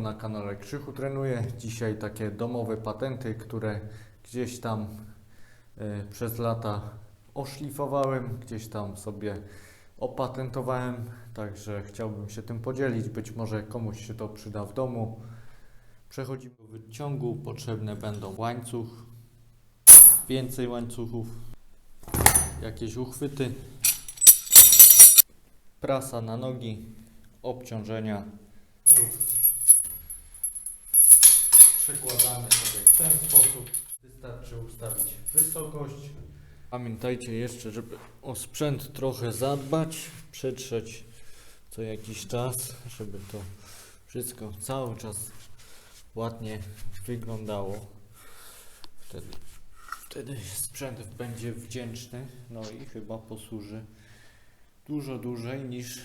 na kanale Krzychu Trenuje. Dzisiaj takie domowe patenty, które gdzieś tam e, przez lata oszlifowałem, gdzieś tam sobie opatentowałem, także chciałbym się tym podzielić. Być może komuś się to przyda w domu. Przechodzimy do wyciągu. Potrzebne będą łańcuch, więcej łańcuchów, jakieś uchwyty, prasa na nogi, obciążenia. Przekładamy sobie w ten sposób. Wystarczy ustawić wysokość. Pamiętajcie jeszcze, żeby o sprzęt trochę zadbać, przetrzeć co jakiś czas, żeby to wszystko cały czas ładnie wyglądało. Wtedy, wtedy sprzęt będzie wdzięczny, no i chyba posłuży dużo dłużej niż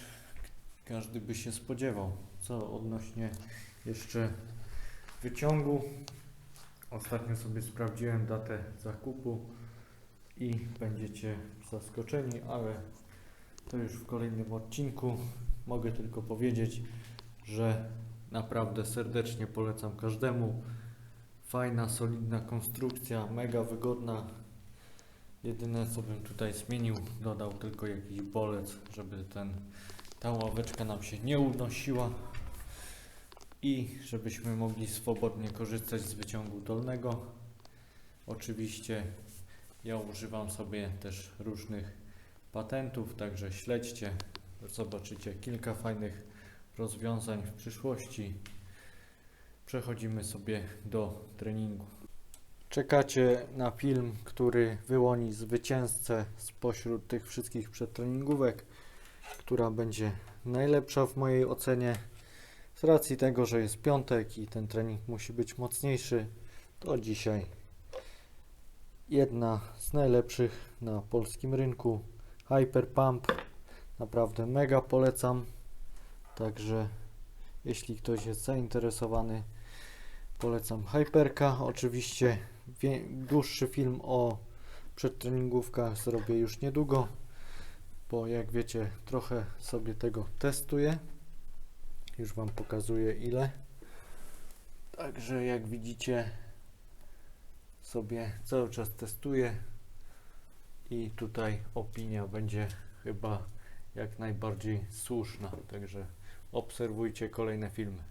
każdy by się spodziewał. Co odnośnie jeszcze wyciągu. Ostatnio sobie sprawdziłem datę zakupu i będziecie zaskoczeni, ale to już w kolejnym odcinku. Mogę tylko powiedzieć, że naprawdę serdecznie polecam każdemu. Fajna, solidna konstrukcja, mega wygodna. Jedyne co bym tutaj zmienił, dodał tylko jakiś bolec, żeby ten, ta ławeczka nam się nie unosiła i żebyśmy mogli swobodnie korzystać z wyciągu dolnego. Oczywiście ja używam sobie też różnych patentów, także śledźcie, zobaczycie kilka fajnych rozwiązań w przyszłości. Przechodzimy sobie do treningu. Czekacie na film, który wyłoni zwycięzcę spośród tych wszystkich przedtreningówek, która będzie najlepsza w mojej ocenie. Z racji tego, że jest piątek i ten trening musi być mocniejszy, to dzisiaj jedna z najlepszych na polskim rynku. Hyper Pump. Naprawdę mega polecam. Także jeśli ktoś jest zainteresowany, polecam Hyperka. Oczywiście dłuższy film o przedtreningówkach zrobię już niedługo, bo jak wiecie, trochę sobie tego testuję. Już Wam pokazuję ile. Także jak widzicie, sobie cały czas testuję i tutaj opinia będzie chyba jak najbardziej słuszna. Także obserwujcie kolejne filmy.